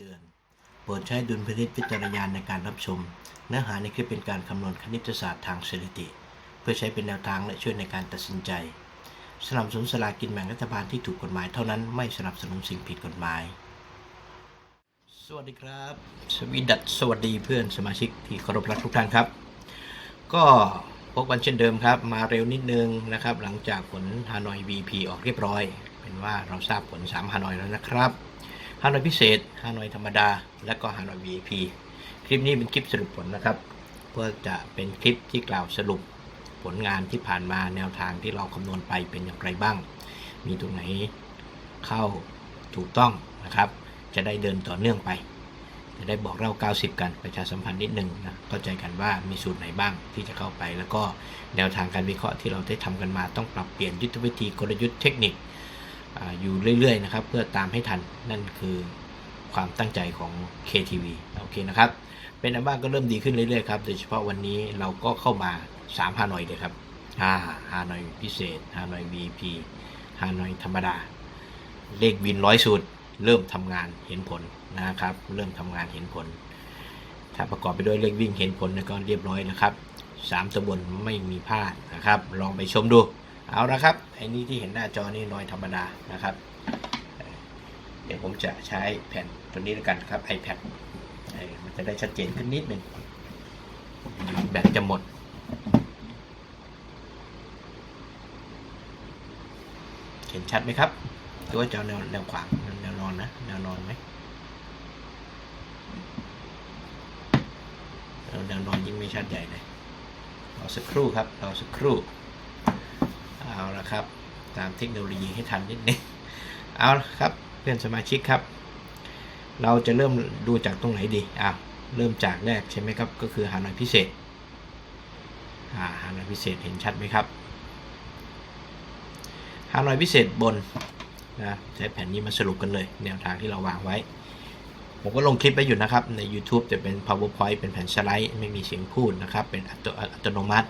ตือน โปรดใช้ดุลพินิจพิจารณาในการรับชม เนื้อหาในคลิปเป็นการคำนวณคณิตศาสตร์ทางสถิติ เพื่อใช้เป็นแนวทางและช่วยในการตัดสินใจสนับสนุนสลากินแบ่งรัฐบาลที่ถูกกฎหมายเท่านั้นไม่สนับสนุนสิ่งผิดกฎหมาย สวัสดีครับ สวีดัสสวัสดีเพื่อนสมาชิกที่เคารพรักทุกท่านครับ ก็พบกันเช่นเดิมครับ มาเร็วนิดนึงนะครับ หลังจากผลฮานอย VP ออกเรียบร้อย เป็นว่าเราทราบผล3ฮานอยแล้วนะครับ ฮานอยพิเศษฮานอยธรรมดา และก็ฮานอย VP คลิปนี้เป็นคลิปสรุปผลนะครับ เพื่อจะเป็นคลิปที่กล่าวสรุปผลงานที่ผ่านมาแนวทางที่เราคำนวณไปเป็นอย่างไรบ้าง มีตรงไหนเข้าถูกต้องนะครับ จะได้เดินต่อเนื่องไป จะได้บอกเล่า 90 กันประชาสัมพันธ์นิดหนึ่งนะเข้าใจกันว่ามีสูตรไหนบ้างที่จะเข้าไป แล้วก็แนวทางการวิเคราะห์ที่เราได้ทำกันมาต้องปรับเปลี่ยนยุทธวิธีกลยุทธ์เทคนิค อยู่เรื่อยๆนะครับ เพื่อตามให้ทันนั่นคือความตั้งใจของ KTV โอเคนะครับ เป็นอันบ้างก็เริ่มดีขึ้นเรื่อยๆครับโดยเฉพาะวันนี้เราก็เข้ามา3ฮานอยเลยครับอ่าฮานอยพิเศษฮานอย VP ฮานอยธรรมดา เลขวินร้อยสูตร เริ่มทำงานเห็นผลนะครับ เริ่มทำงานเห็นผล ถ้าประกอบไปด้วยเลขวิ่งเห็นผลก็เรียบร้อยนะครับสามตัวบนไม่มีพลาดนะครับ ลองไปชมดู เอาละครับไอ้นี่ที่เห็นหน้าจอนี่น้อยธรรมดานะครับ เดี๋ยวผมจะใช้แผ่นตัวนี้แล้วกันครับ iPad มันจะได้ชัดเจนขึ้นนิดหนึ่งแบตจะหมดเห็นชัดไหมครับหรือว่าจอแนวแนวขวางแนวนอนนะแนวนอนไหมแนวนอนยิ่งไม่ชัดใหญ่เลยรอสักครู่ครับรอสักครู่ เอาละครับ ตามเทคโนโลยีให้ทันนิดนึงเอาละครับเพื่อนสมาชิกครับ เราจะเริ่มดูจากตรงไหนดีอะเริ่มจากแรกใช่ไหมครับ ก็คือหาหน่อยพิเศษอ่าหาหน่อยพิเศษเห็นชัดไหมครับฮานอยพิเศษบนนะใช้แผ่นนี้มาสรุปกันเลย แนวทางที่เราวางไว้ ผมก็ลงคลิปไปอยู่นะครับ ใน YouTube จะเป็น PowerPoint เป็นแผ่นสไลด์ ไม่มีเสียงพูดนะครับ เป็นอัตโนมัติ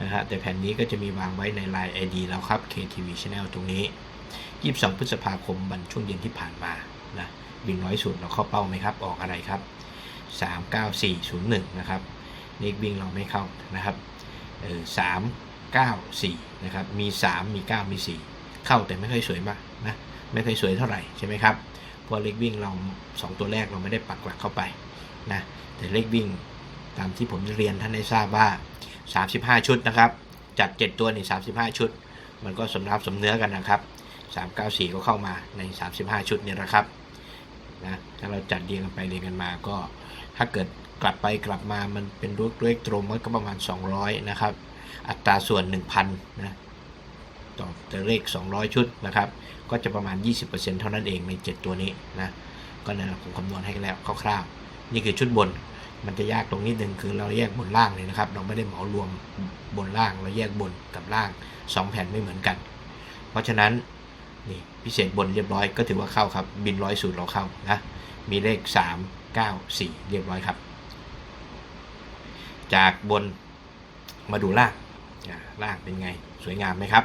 นะฮะแต่แผ่นนี้ก็จะมีวางไว้ใน Line ID แล้วครับ KTV Channel ตรงนี้ 22 พฤษภาคมวันช่วงเย็นที่ผ่านมานะบินน้อยสุดเราเข้าเป้าไหมครับ ออกอะไรครับ 39401 นะครับเลขวิ่งเราไม่เข้านะครับเออ394 นะครับ มี 3 มี 9 มี 4 เข้าแต่ไม่ค่อยสวยมากนะไม่ค่อยสวยเท่าไหร่ใช่ไหมครับเพราะเลขวิ่งเรา 2 ตัวแรกเราไม่ได้ปักหลักเข้าไปนะแต่เลขวิ่งตามที่ผมเรียนท่านได้ทราบว่า 35 ชุดนะครับ จัด 7 ตัวนี่35 ชุด มันก็สมรับสมเนื้อกันนะครับ 394 ก็เข้ามาใน 35 ชุดนี่นะครับนะถ้าเราจัดเรียงกันไปเรียงกันมาก็ ถ้าเกิดกลับไปกลับมามันเป็นรูปเลขตรงมันก็ประมาณ 200 นะครับ อัตราส่วน 1,000 นะต่อแต่เลข 200 ชุดนะครับ ก็จะประมาณ 20%เท่านั้นเองใน 7 ตัวนี้นะก็นั่นแหละผมคำนวณให้แล้วคร่าวๆนี่คือชุดบน มันจะยากตรงนิดนึงคือเราแยกบนล่างเลยนะครับ เราไม่ได้เหมารวมบนล่าง เราแยกบนกับล่าง 2 แผ่นไม่เหมือนกัน เพราะฉะนั้นนี่พิเศษบนเรียบร้อยก็ถือว่าเข้าครับ บินร้อยสูตรเราเข้านะมีเลข 3 9 4 เรียบร้อยครับ จากบนมาดูล่างล่างเป็นไงสวยงามไหมครับ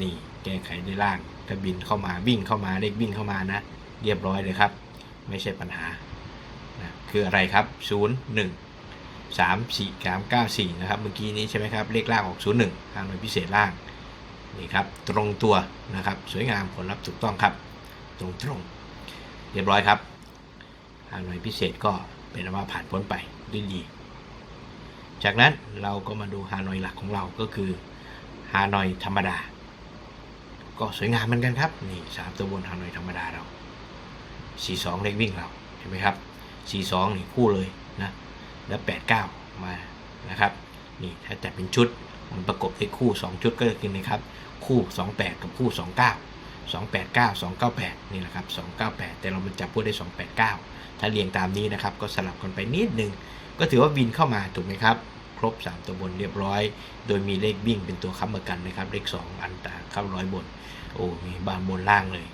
นี่แก้ไขในล่างก็บินเข้ามาวิ่งเข้ามาเลขวิ่งเข้ามานะ เรียบร้อยเลยครับ ไม่ใช่ปัญหา นะคืออะไรครับ 0 1 3 4 3 9 4 นะครับ เมื่อกี้นี้ใช่ไหมครับ เลขล่างออก 0 1 ทางโดยพิเศษล่าง นี่ครับ ตรงตัวนะครับ สวยงามผลลัพธ์ถูกต้องครับ ตรงตรงเรียบร้อยครับ ทางหน่วยพิเศษก็เป็นว่าผ่านพ้นไปด้วยดี จากนั้นเราก็มาดูฮานอยหลักของเราก็คือฮานอยธรรมดา ก็สวยงามเหมือนกันครับ นี่สามตัวบนฮานอยธรรมดาเราสี่สองเลขวิ่งเรา เห็นไหมครับ สี่สองนี่คู่เลยนะแล้วแปดเก้ามานะครับนี่ถ้าจัดเป็นชุดมันประกบเลขคู่สองชุดก็คือนะครับ คู่สองแปดกับคู่สองเก้าสองแปดเก้าสองเก้าแปดนี่แหละครับสองเก้าแต่เรามันจับพูดได้สองแปดเก้าถ้าเรียงตามนี้นะครับ ก็สลับกันไปนิดนึง ก็ถือว่าวินเข้ามาถูกไหมครับ ครบ 3 ตัวบนเรียบร้อย โดยมีเลขวิ่งเป็นตัวค้ำประกันนะครับ เลข 2 อันตาเข้าร้อยบน โอ้ มีบานบนล่างเลย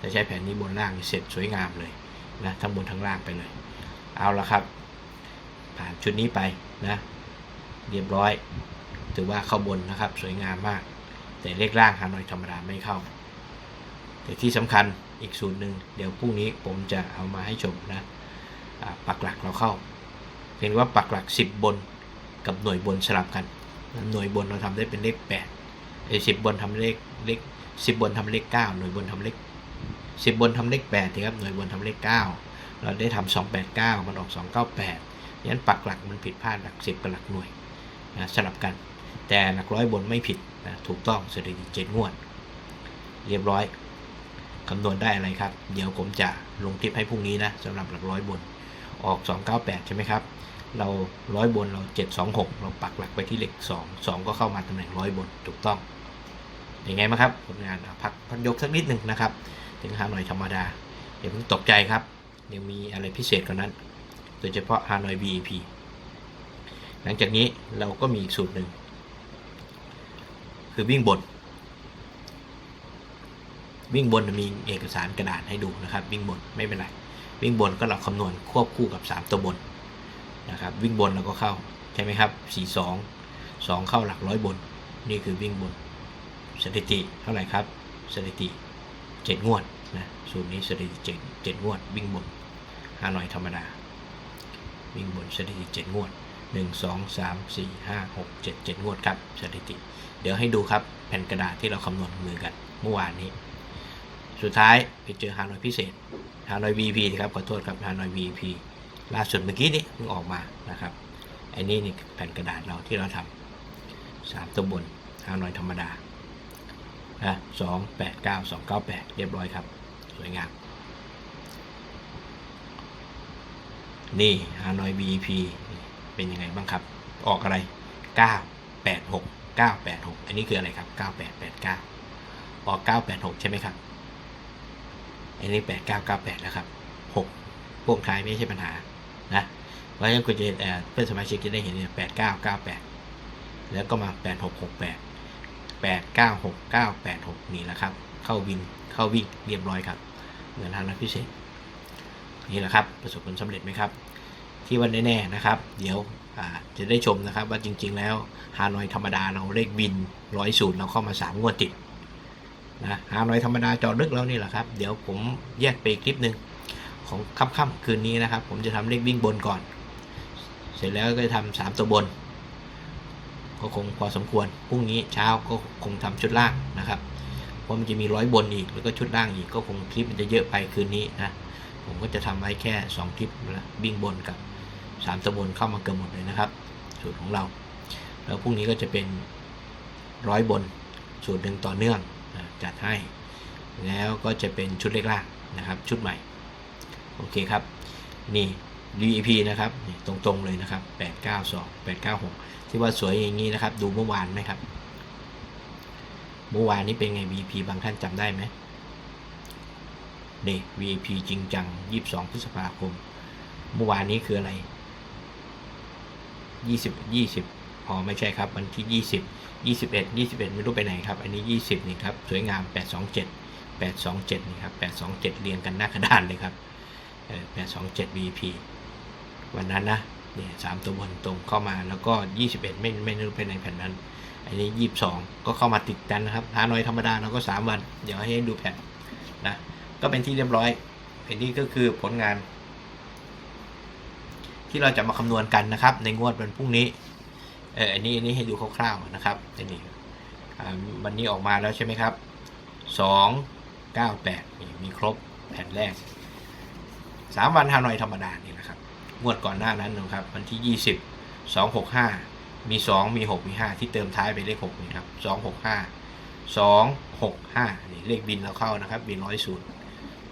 จะใช้แผนนี้บนล่างเสร็จสวยงามเลย นะทั้งบนทั้งล่างไปเลย เอาละครับ ผ่านชุดนี้ไปนะเรียบร้อย ถือว่าเข้าบนนะครับ สวยงามมาก แต่เลขล่างฮานอยธรรมดาไม่เข้า แต่ที่สำคัญอีกสูตรหนึ่งเดี๋ยวพรุ่งนี้ผมจะเอามาให้ชมนะอ่าปักหลักเราเข้าเห็นว่าปักหลัก 10 บนกับหน่วยบนสลับกัน หน่วยบนเราทำได้เป็นเลข8ไอ้สิบบนทำเลขเลขสิบบนทำเลข 9 หน่วยบนทำเลข สิบบนทำเลข8นะครับหน่วยบนทำเลข 9 เราได้ทำ289 มันออก 298งั้นปักหลักมันผิดพลาดหลัก 10 กับหลักหน่วยนะสลับกัน แต่หลักร้อยบนไม่ผิดนะถูกต้องสถิติเจ็ดงวด เรียบร้อยคำนวณได้อะไรครับ เดี๋ยวผมจะลงทิปให้พรุ่งนี้นะสำหรับหลักร้อยบนออก 298 ใช่ไหมครับ เราร้อยบนเรา 726 เราปักหลักไปที่เลข2 2 ก็เข้ามาตำแหน่งร้อยบนถูกต้องยังไงบ้าครับผลงานพักพักยกสักนิดหนึ่งนะครับ ถึงฮานอยธรรมดาอย่าเพิ่งตกใจครับยังมีอะไรพิเศษกว่านั้น โดยเฉพาะฮานอย VIP หลังจากนี้เราก็มีอีกสูตรหนึ่ง คือวิ่งบน วิ่งบนมีเอกสารกระดาษให้ดูนะครับ วิ่งบนไม่เป็นไรวิ่งบนก็เราคำนวณควบคู่กับ 3 ตัวบนนะครับ วิ่งบนเราก็เข้าใช่ไหมครับ 4 2 2 เข้าหลักร้อยบน นี่คือวิ่งบนสถิติเท่าไหร่ครับสถิติ 7 งวด นะสูตรนี้สถิติ7 7งวดวิ่งบนฮานอยธรรมดา วิ่งบนสถิติ7งวด1 2 3 4 5 6 7 7งวดครับสถิติ เดี๋ยวให้ดูครับแผ่นกระดาษที่เราคำนวณมือกันเมื่อวานนี้ สุดท้ายไปเจอฮานอยพิเศษฮานอย VP ครับขอโทษครับฮานอย VP ล่าสุดเมื่อกี้นี้เพิ่งออกมานะครับไอ้นี่นี่แผ่นกระดาษเราที่เราทำสามตัวบนฮานอยธรรมดา นะสองแปดเก้าสองเก้าแปดเรียบร้อยครับ สวยงาม นี่ฮานอย VP เป็นยังไงบ้างครับ ออกอะไร 986 986 อันนี้คืออะไรครับ 9889 ออก 986 ใช่ไหมครับ อันนี้ 8998 แล้วครับ 6 พวกท้ายไม่ใช่ปัญหา นะเพราะฉะนั้นคุณจะเอ่อเพื่อนสมาชิกจะได้เห็นเนี่ย8998 แล้วก็มา 8668 896986 นี่แหละครับ เข้าวินเข้าวิ่งเรียบร้อยครับ เหมือนทางนักพิเศษ นี่แหละครับประสบผลสำเร็จไหมครับ ที่วันแน่ๆนะครับ เดี๋ยวจะได้ชมนะครับ ว่าจริง ๆ แล้วฮานอยธรรมดาเราเลขบินร้อยสูตรเราเข้ามา3งวดติดนะฮานอยธรรมดาจอดลึกแล้วนี่แหละครับ เดี๋ยวผมแยกไปคลิปหนึ่งของค่ำๆคืนนี้นะครับ ผมจะทำเลขวิ่งบนก่อน เสร็จแล้วก็จะทำสามตัวบน ก็คงพอสมควรพรุ่งนี้เช้าก็คงทำชุดล่างนะครับเพราะมันจะมีร้อยบนอีกแล้วก็ชุดล่างอีกก็คงคลิปมันจะเยอะไปคืนนี้นะผมก็จะทำไว้แค่ 2 คลิปนะวิ่งบนกับสามตัวบนเข้ามาเกือบหมดเลยนะครับ สูตรของเรา แล้วพรุ่งนี้ก็จะเป็นร้อยบนสูตรหนึ่งต่อเนื่องจัดให้ แล้วก็จะเป็นชุดเล็กล่างนะครับ ชุดใหม่ โอเคครับ นี่ DEP นะครับตรงๆเลยนะครับ 892 896 ที่ว่าสวยอย่างนี้นะครับ ดูเมื่อวานไหมครับ เมื่อวานนี้เป็นไง VP บางท่านจำได้ไหมนี่ VP จริงจัง 22 พฤษภาคม เมื่อวานนี้คืออะไร 20 20 อ๋อ ไม่ใช่ครับ วันที่ 20 21 21 ไม่รู้ไปไหนครับ อันนี้ 20 นี่ครับ สวยงาม 827 827 นี่ครับ 827 เรียงกันหน้ากระดานเลยครับเออ827 VP วันนั้นนะเนี่ยสามตัวบนตรงเข้ามาแล้วก็ 21 ไม่ไม่รู้ไปไหนแผ่นนั้น อันนี้ 22 ก็เข้ามาติดกันนะครับฮานอยธรรมดาเราก็ 3 วัน เดี๋ยวให้ดูแผ่นนะก็เป็นที่เรียบร้อยเป็นที่ก็คือผลงาน ที่เราจะมาคำนวณกันนะครับ ในงวดวันพรุ่งนี้เอออันนี้อันนี้ให้ดูคร่าวๆนะครับอันนี้วันนี้ออกมาแล้วใช่ไหมครับสองเก้าแปดมีครบแผ่นแรกสามวันฮานอยธรรมดานี่แหละครับ งวดก่อนหน้านั้นนะครับ วันที่ยี่สิบสองหกห้ามีสองมีหกมีห้าที่เติมท้ายไปเลขหกนี่ครับสองหกห้าสองหกห้านี่เลขบินเราเข้านะครับ บินร้อยศูนย์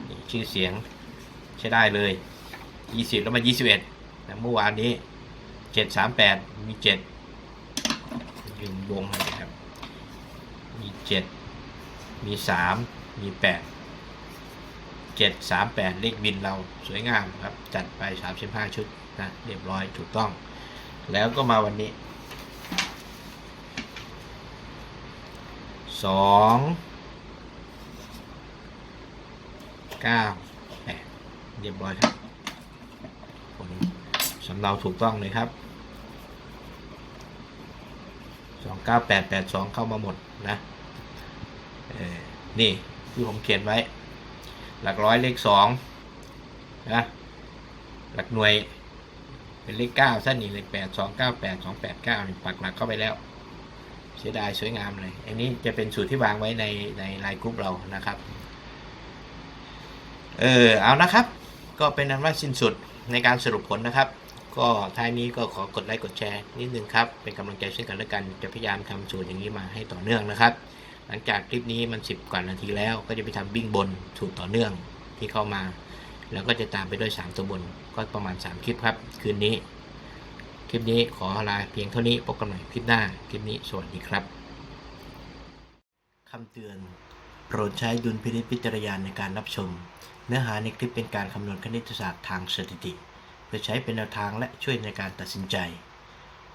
นี่ชื่อเสียงใช้ได้เลยยี่สิบแล้วมายี่สิบเอ็ดนะเมื่อวานนี้เจ็ดสามแปดมีเจ็ดยืมวงให้นะครับ มีเจ็ดมีสามมี แปดเจ็ดสามแปดเลขบินเราสวยงามครับ จัดไปสามสิบห้าชุดนะเรียบร้อยถูกต้อง แล้วก็มาวันนี้สองเก้าแปดเรียบร้อยครับผลสำเนาถูกต้องเลยครับสองเก้าแปดแปดสองเข้ามาหมดนะนี่ที่ผมเขียนไว้ หลักร้อยเลขสองนะหลักหน่วยเป็นเลขเก้าสั้นนี่เลขแปดสองเก้าแปดสองแปดเก้านี่ปักหลักเข้าไปแล้ว เสียดายสวยงามเลย อันนี้จะเป็นสูตรที่วางไว้ในในไลน์กรุ๊ปเรานะครับ เออเอานะครับ ก็เป็นอันว่าสิ้นสุดในการสรุปผลนะครับ ก็ท้ายนี้ก็ขอกดไลค์กดแชร์นิดนึงครับ เป็นกำลังใจซึ่งกันและกันจะพยายามทำสูตรอย่างนี้มาให้ต่อเนื่องนะครับ หลังจากคลิปนี้มัน 10 กว่านาทีแล้วก็จะไปทำบิ้งบนสูตรต่อเนื่องที่เข้ามา แล้วก็จะตามไปด้วย 3 ตัวบนก็ประมาณ 3 คลิปครับ คืนนี้ คลิปนี้ขอลาเพียงเท่านี้พบกันใหม่คลิปหน้าคลิปนี้สวัสดีครับคำเตือนโปรดใช้ดุลพินิจพิจารณาในการรับชม เนื้อหาในคลิปเป็นการคำนวณคณิตศาสตร์ทางสถิติ เพื่อใช้เป็นแนวทางและช่วยในการตัดสินใจ